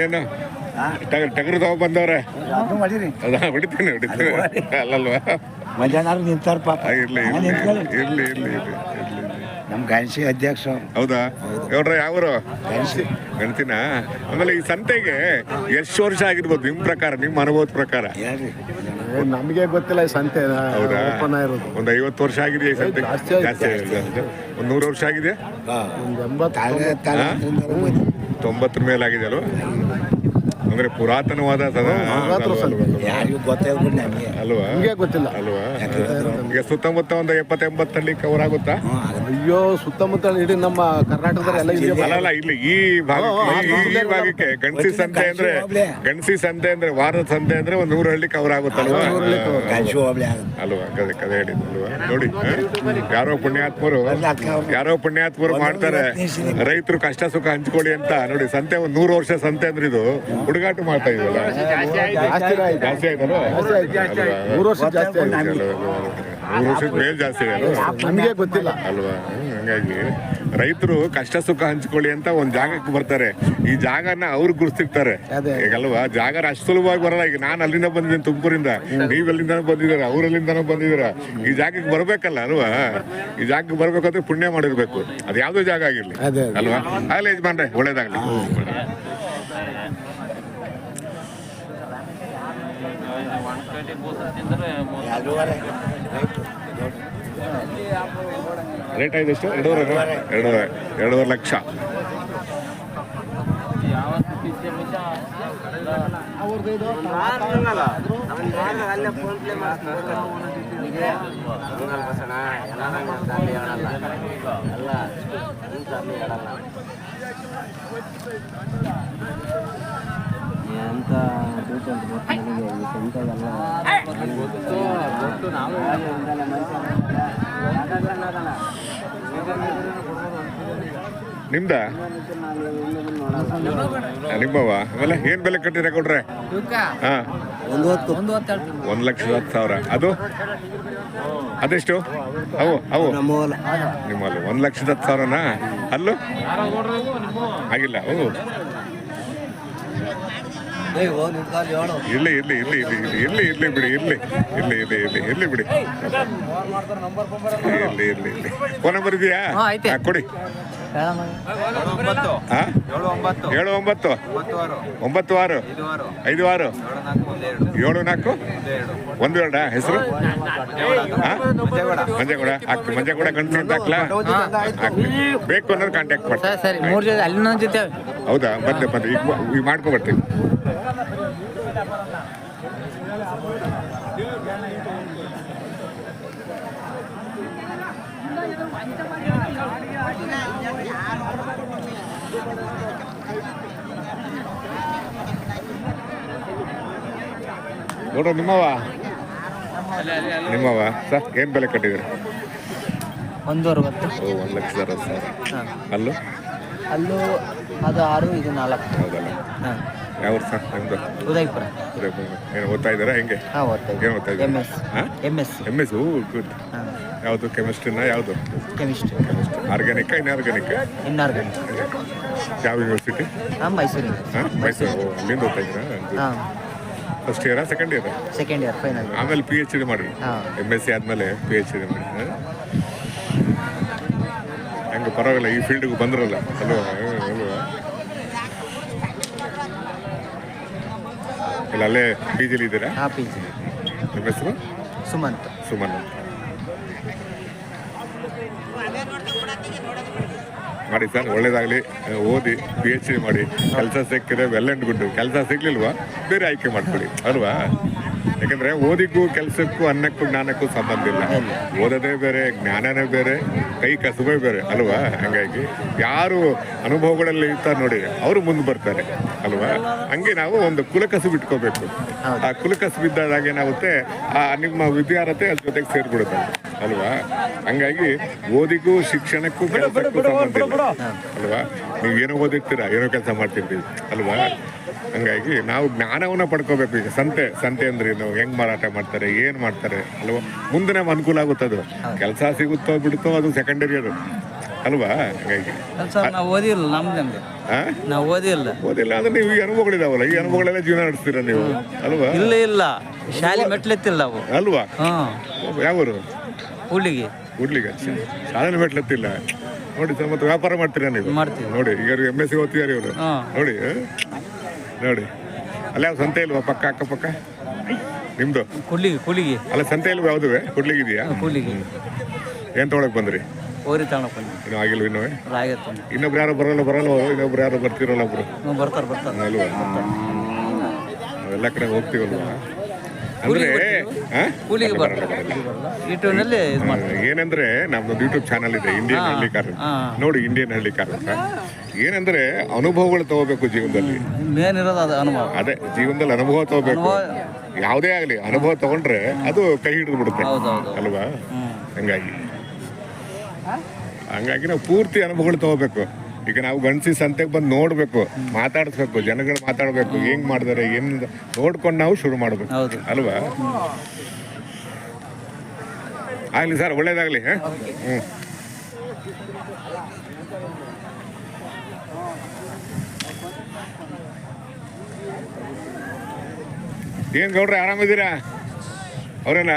ಏನು ಟಗರ್ ಟಗರು ಬಂದವ್ರೆ. ಅದು ಮಾಡಿರಿ. ಅದ ಹೊಡಿತೀನಿ ಹೊಡಿತೀನಿ. ಅಲ್ಲಲ್ವಾ? ಮಧ್ಯಾಹ್ನ ನಿಂತಾರ ಪಾಪ ಆ, ಇರ್ಲಿ ಇರ್ಲಿ. ಇರ್ಲಿ ಇರ್ಲಿ ನಮ್ಮ ಅಧ್ಯಕ್ಷ. ಹೌದಾ? ನೋಡ್ರ ಯಾವರು ಗಾಯಸಿ ಗಣತಿನ? ಆಮೇಲೆ ಈ ಸಂತೆಗೆ ಎಷ್ಟು ವರ್ಷ ಆಗಿರ್ಬೋದು ನಿಮ್ ಪ್ರಕಾರ ನಿಮ್ಮ ಅನುಭವದ ಪ್ರಕಾರ? ನಮಗೆ ಗೊತ್ತಿಲ್ಲ ಈ ಸಂತೆ ಹೌದಾ? ಆಗಿರೋದು. ಒಂದ್ ಐವತ್ತು ವರ್ಷ ಆಗಿದೆ ಈ ಸಂತೆ. ಜಾಸ್ತಿ ಒಂದ್ ನೂರು ವರ್ಷ ಆಗಿದೆ? ತೊಂಬತ್ತರ ಮೇಲೆ ಆಗಿದೆ ಅಲ್ವಾ ಅಂದ್ರೆ ಪುರಾತನವಾದ ಸದನ ನಲವತ್ತು ವರ್ಷ ಅಲ್ವಾ, ಯಾರಿಗೂ ನಮಗೆ. ಅಲ್ವಾ? ನಮಗೆ ಈಗ ಸುತ್ತಮುತ್ತ ಒಂದು ಎಪ್ಪತ್ತ ಎಂಬತ್ತಲ್ಲಿ ಕವರ್ ಆಗುತ್ತಾ ಅಯ್ಯೋ ಸುತ್ತಮುತ್ತ ಇಡೀ ನಮ್ಮ ಕರ್ನಾಟಕದಲ್ಲಿ ಎಲ್ಲ ಅಲ್ಲ ಇಲ್ಲಿ ಈ ಭಾಗ ಹ್ಮ್, ಹ್ಮ್, ಈ- ಭಾಗಕ್ಕೆ ಗಣಸಿ ಸಂತೆ ಅಂದ್ರೆ ಗಣಸಿ ಸಂತೆ ಅಂದ್ರೆ ವಾರದ ಸಂತೆ ಅಂದ್ರೆ ಒಂದ್ ನೂರು ಹಳ್ಳಿ ಕವರ್ ಆಗುತ್ತಲ್ವಾ. ಅಲ್ವಾ? ಕದೆ ನೋಡಿ? ಯಾರೋ ಪುಣ್ಯಾತ್ಮರು ಯಾರೋ ಪುಣ್ಯಾತ್ಮರು ಮಾಡ್ತಾರೆ. ರೈತರು ಕಷ್ಟ ಸುಖ ಹಂಚ್ಕೊಳ್ಳಿ ಅಂತ. ನೋಡಿ ಸಂತೆ ಒಂದ್ ನೂರು ವರ್ಷ ಸಂತೆ ಅಂದ್ರೆ ಇದು ಹುಡುಗಾಟ ಮಾಡ್ತಾ ಇದಲ್ಲ ಜಾಸ್ತಿ ಆಯ್ತು. ಮೂರು ಮೇಲೆ ಜಾಸ್ತಿ ಅಲ್ವಾ? ನಮಗೆ ಗೊತ್ತಿಲ್ಲ. ಅಲ್ವಾ? ಹಂಗಾಗಿ ರೈತರು ಕಷ್ಟ ಸುಖ ಹಂಚ್ಕೊಳ್ಳಿ ಅಂತ ಒಂದ್ ಜಾಗಕ್ಕೆ ಬರ್ತಾರೆ. ಈ ಜಾಗನ ಅವ್ರು ಗುರುತಿರ್ತಾರೆ ಅದೇ. ಈಗಲ್ವಾ ಜಾಗ ಅಷ್ಟು ಸುಲಭವಾಗಿ ಬರಲ್ಲ. ಈಗ ನಾನು ಅಲ್ಲಿಂದ ಬಂದಿದ್ದೀನಿ ತುಮಕೂರಿಂದ. ನೀವ್ ಎಲ್ಲಿಂದ ಬಂದಿದ್ದೀರ? ಅವ್ರ ಬಂದಿದ್ದೀರಾ? ಈ ಜಾಗಕ್ಕೆ ಬರ್ಬೇಕಲ್ಲ ಅಲ್ವಾ? ಈ ಜಾಗಕ್ಕೆ ಬರ್ಬೇಕಂದ್ರೆ ಪುಣ್ಯ ಮಾಡಿರ್ಬೇಕು. ಅದು ಯಾವ್ದೋ ಜಾಗ ಆಗಿರ್ಲಿ. ಅದೇ. ಅಲ್ವಾ? ಆಗ್ಲಿ ಯಜಮಾನ್ರೆ ಒಳ್ಳೇದಾಗ್ಲಿ. ಅಂದ್ರೆ. ರೇಟ್ ಆಯ್ತು ಎಷ್ಟು? ಎರಡೂವರೆ ಎರಡೂವರೆ. ಎರಡೂವರೆ ಲಕ್ಷ. ಎಂತ ಗೊತ್ತು ನನಗೆ ನಿಮ್ದ? ನಿಮ್ಮವ ಆಮೇಲೆ ಏನ್ ಬೆಲೆ ಕಟ್ಟಿರ ಕೊಡ್ರೆ ಹಾ. ಒಂದು ಹೊತ್ತು. ಒಂದು ಒಂದ್ ಲಕ್ಷದ ಹತ್ತು ಸಾವಿರ. ಅದು? ಅದೆಷ್ಟು? ಅವು ಅವು. ನಿಮ್ಮಲ್ಲಿ ಒಂದ್ ಲಕ್ಷದ ಹತ್ತು ಸಾವಿರನಾ? ಅಲ್ಲೂ? ಆಗಿಲ್ಲ. ಅವು ಇರ್ಲಿ ಇರ್ಲಿ ಇರ್ಲಿ ಇರ್ಲಿ ಇಲ್ಲಿ ಇಲ್ಲಿ ಇರ್ಲಿ ಬಿಡಿ ಇರ್ಲಿ ಇರ್ಲಿ ಇರ್ಲಿ ಇರ್ಲಿ ಇರ್ಲಿ ಬಿಡಿ ಇರ್ಲಿ ಇರ್ಲಿ ಇರ್ಲಿ ಫೋನ್ ನಂಬರ್ ಇದೆಯಾ ಕೊಡಿ ಏಳು ಒಂಬತ್ತು ಒಂಬತ್ತು ಆರು ಐದು ಆರು ಏಳು ನಾಲ್ಕು ಒಂದು ಎರಡ ಹೆಸರು ಹಾ? ಮಂಜೇಗೌಡ ಹಾಕ್ತಿ ಮಂಜೇಗೌಡ ಗಂಟು ಅಂತ ಹಾಕ್ಲಾ ಬೇಕು ಅನ್ನೋದು ಕಾಂಟ್ಯಾಕ್ಟ್ ಮಾಡಿ ಸರಿ ಸರಿ ಮೂರು ಜೊತೆ ಅಲ್ಲಿನ ಜೊತೆ ಹೌದಾ ಬಂದೆ ಬಂದೆ ಈಗ ಬ- ನೋಡ್ರ ನಿಮ್ಮವ ನಿಮ್ಮವ ಸರ್ ಏನು ಬೆಲೆ ಕಟ್ಟಿದ್ರಿ ಒಂದು ಅರವತ್ತು ಓ ಒಂದು ಲಕ್ಷ ಅರವತ್ತು ಸಾವಿರ. ಅಲ್ಲೂ? ಅಲ್ಲೂ ಅದು ಆರು ಇದು ನಾಲ್ಕು. ಹೌದಲ್ಲ? ಹಾಂ. ಯಾವ ಸರ್? ನಿಮ್ದು ಉದಯಪುರ. ಏನು ಓದ್ತಾ ಇದ್ದಾರಾ? ಹೆಂಗೆ? ಹಾಂ ಓದ್ತಾ ಏನು ಓದ್ತಾ ಎಂ ಎಸ್ ಹಾಂ? M S M S oh good ಯಾವುದು? ಕೆಮಿಸ್ಟ್ರಿನ ಯಾವುದು? Chemistry chemistry organic inorganic inorganic ಯಾವ ಯೂನಿವರ್ಸಿಟಿ ಹಾಂ ಮೈಸೂರಿನ ಹಾಂ ಮೈಸೂರು ಅಲ್ಲಿಂದ ಓದ್ತಾ ಇದ್ದೀರಾ? ಹಾಂ. First year second year second year final ಆಮೇಲೆ ಪಿ ಎಚ್ ಡಿ ಮಾಡಿ ಎಂ ಎಸ್ ಸಿ ಆದಮೇಲೆ ಪಿ ಎಚ್ ಡಿ ಮಾಡಿ? ಹೆಂಗೆ ಪರವಾಗಿಲ್ಲ ಈ ಫೀಲ್ಡ್ಗೆ ಬಂದ್ರಲ್ಲ ಅಲ್ವಾ ಹ್ಮ್, ಅಲ್ವಾ ಇಲ್ಲ ಅಲ್ಲೇ ಪಿ ಜಿಲಿ ಇದ್ದೀರಾ? ಹಾಂ ಪಿ ಜಿ ನಿಮ್ಮ ಹೆಸರು? ಸುಮಂತ್. ಸುಮನ್ ಅಂತ ಮಾಡಿ ಸರ್ ಒಳ್ಳೇದಾಗಲಿ. ಓದಿ ಪಿ ಎಚ್ ಡಿ ಮಾಡಿ. ಕೆಲಸ ಸಿಕ್ಕಿದೆ ವೆಲ್ ಅಂಡ್ ಗುಡ್ ಕೆಲಸ ಸಿಗ್ಲಿಲ್ವಾ? ಬೇರೆ ಆಯ್ಕೆ ಮಾಡ್ಕೊಳ್ಳಿ ಅಲ್ವಾ? ಯಾಕಂದ್ರೆ ಓದಿಗೂ ಕೆಲಸಕ್ಕೂ ಅನ್ನಕ್ಕೂ ಜ್ಞಾನಕ್ಕೂ ಸಂಬಂಧ ಇಲ್ಲ. ಓದೋದೇ ಬೇರೆ ಜ್ಞಾನನೇ ಬೇರೆ ಕೈ ಕಸುಬೇ ಬೇರೆ, ಅಲ್ವಾ? ಹಂಗಾಗಿ ಯಾರು ಅನುಭವಗಳಲ್ಲಿ ಇರ್ತಾರೆ ನೋಡಿ, ಅವರು ಮುಂದೆ ಬರ್ತಾರೆ, ಅಲ್ವಾ? ಹಂಗೆ ನಾವು ಒಂದು ಕುಲಕಸು ಬಿಟ್ಕೋಬೇಕು ಆ ಕುಲಕಸು ಬಿದ್ದಾಗ ಏನಾಗುತ್ತೆ ಆ ನಿಮ್ಮ ವಿದ್ಯಾರ್ಹತೆ ಅದ್ರ ಜೊತೆಗೆ ಸೇರ್ಬಿಡುತ್ತೆ. ಅಲ್ವಾ? ಹಂಗಾಗಿ ಓದಿಗೂ ಶಿಕ್ಷಣಕ್ಕೂ ಕೆಲಸಕ್ಕೂ ಸಂಬಂಧ ಅಲ್ವಾ? ನೀವು ಏನೋ ಓದಿರ್ತೀರಾ ಏನೋ ಕೆಲಸ ಮಾಡ್ತಿರ್ತೀವಿ ಅಲ್ವಾ? ಹಂಗಾಗಿ ನಾವು ಜ್ಞಾನವನ್ನ ಪಡ್ಕೋಬೇಕು ಈಗ. ಸಂತೆ ಸಂತೆ ಅಂದ್ರೆ ನಾವು ಹೆಂಗ್ ಮಾರಾಟ ಮಾಡ್ತಾರೆ ಏನ್ ಮಾಡ್ತಾರೆ ಅಲ್ವಾ? ಮುಂದೆ ನಮ್ಗೆ ಅನುಕೂಲ ಆಗುತ್ತೆ ಅದು. ಕೆಲಸ ಸಿಗುತ್ತೋ ಬಿಡುತ್ತೋ ಅದು ಸೆಕೆಂಡರಿ ಅದು. ಅಲ್ವಾ? ಹಂಗಾಗಿ. ಸರ್ ನಾವು ಓದಿಲ್ಲ ನಮ್ದಂಗೆ? ನಾವು ಓದಿಲ್ಲ ಓದಿಲ್ಲ ಅಂದ್ರೆ ನೀವು ಈ ಅನುಭವಗಳಿದಾವಲ್ಲ ಈ ಅನುಭವಗಳೆಲ್ಲ ಜೀವನ ನಡೆಸ್ತೀರಾ ನೀವು? ಅಲ್ವಾ? ಇಲ್ಲ ಇಲ್ಲ. ಶಾಲೆ ಮೆಟ್ಲೆತ್ತಿಲ್ಲ ನಾವು. ಅಲ್ವಾ? ಹ್ಞೂ ಯಾವರು ಹುಡ್ಲಿಗೆ ಉಡ್ಲಿಗೆ ಸಾಧನೆ ಮೆಟ್ಲತ್ತಿಲ್ಲ. ನೋಡಿ ಸರ್ ಮತ್ತೆ ವ್ಯಾಪಾರ ಮಾಡ್ತೀರಾ ನೀವು? ಮಾಡ್ತೀವಿ. ನೋಡಿ ಈಗ ಎಂ ಎಸ್ ಸಿ ಓದ್ತಿದ್ದಾರೆ ಇವರು. ಹಾ. ನೋಡಿ ಆ? ನೋಡಿ. ಅಲ್ಲ ಯಾವ ಸಂತೆ ಇಲ್ವಾ? ಪಕ್ಕ ಅಕ್ಕಪಕ್ಕ? ನಿಮ್ದು? ಕೂಲಿಗೆ ಕೂಲಿಗೆ ಅಲ್ಲ ಸಂತೆ ಇಲ್ವಾ ಯಾವುದುವೆ? ಇದೆಯಾ? ಕೂಲಿಗೆ ಏನ್ ತಗೊಳಕ್ ಬಂದ್ರಿ? ಓರಿ ತಗೊಂಡು ಬಂದು ಇನ್ನು ಆಗಿಲ್ವ ಇನ್ನೂ ಇನ್ನೊಬ್ರು ಯಾರು ಬರಲ್ಲ ಬರಲ್ಲ ಅವ್ರು, ಇನ್ನೊಬ್ರು ಯಾರು ಬರ್ತಿರಲ್ಲ ಒಬ್ರು. ಹ್ಞೂ ಬರ್ತಾರೆ ಬರ್ತಾರೆ. ಅಲ್ವಾ? ನಾವೆಲ್ಲ ಕಡೆ ಹೋಗ್ತೀವಲ್ವಾ? ಅಂದ್ರೆ? ಕೂಲಿಗೆ. ಯೂಟ್ಯೂಬ್ನಲ್ಲಿ ಏನಂದ್ರೆ ನಮ್ದೊಂದು ಯೂಟ್ಯೂಬ್ ಚಾನಲ್ ಇದೆ ಇಂಡಿಯನ್ ಹಳ್ಳಿ ಕಾರ್ ನೋಡಿ ಇಂಡಿಯನ್ ಹಳ್ಳಿ ಕಾರ್ ಅಂತ. ಏನಂದ್ರೆ ಅನುಭವಗಳು ತಗೋಬೇಕು ಜೀವನದಲ್ಲಿ. ಮೇನ್ ಇರೋದು ಅದು ಅನುಭವ. ಅದೇ ಜೀವನದಲ್ಲಿ ಅನುಭವ ತಗೋಬೇಕು. ಯಾವುದೇ ಆಗಲಿ ಅನುಭವ ತಗೊಂಡ್ರೆ ಅದು ಕೈ ಹಿಡಿದು ಬಿಡುತ್ತೆ. ಅಲ್ವಾ? ಹಂಗಾಗಿ. ಹಂಗಾಗಿ ನಾವು ಪೂರ್ತಿ ಅನುಭವಗಳು ತಗೋಬೇಕು. ಈಗ ನಾವು ಗಣಸಿ ಸಂತೆಗೆ ಬಂದು ನೋಡ್ಬೇಕು ಮಾತಾಡಿಸ್ಬೇಕು ಜನಗಳು ಮಾತಾಡಬೇಕು ಹೆಂಗ್ ಮಾಡಿದಾರೆ ಏನ್ ನೋಡ್ಕೊಂಡು ನಾವು ಶುರು ಮಾಡಬೇಕು. ಅಲ್ವಾ? ಆಗ್ಲಿ ಸರ್ ಒಳ್ಳೇದಾಗ್ಲಿ ಹಾ? ಹ್ಮ್. ಏನ್ ಗೌಡ್ರೆ ಆರಾಮಿದ್ದೀರಾ? ಅವ್ರೇನಾ?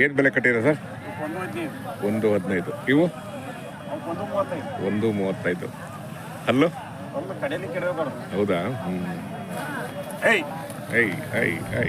ಏನು ಬೆಲೆ ಕಟ್ಟಿರ ಸರ್? ಒಂದು ಹದಿನೈದು. ಇವು? ಒಂದು ಮೂವತ್ತೈದು. ಹಲೋ ಹೌದಾ? ಹ್ಞೂ ಐ ಐ ಐ ಐ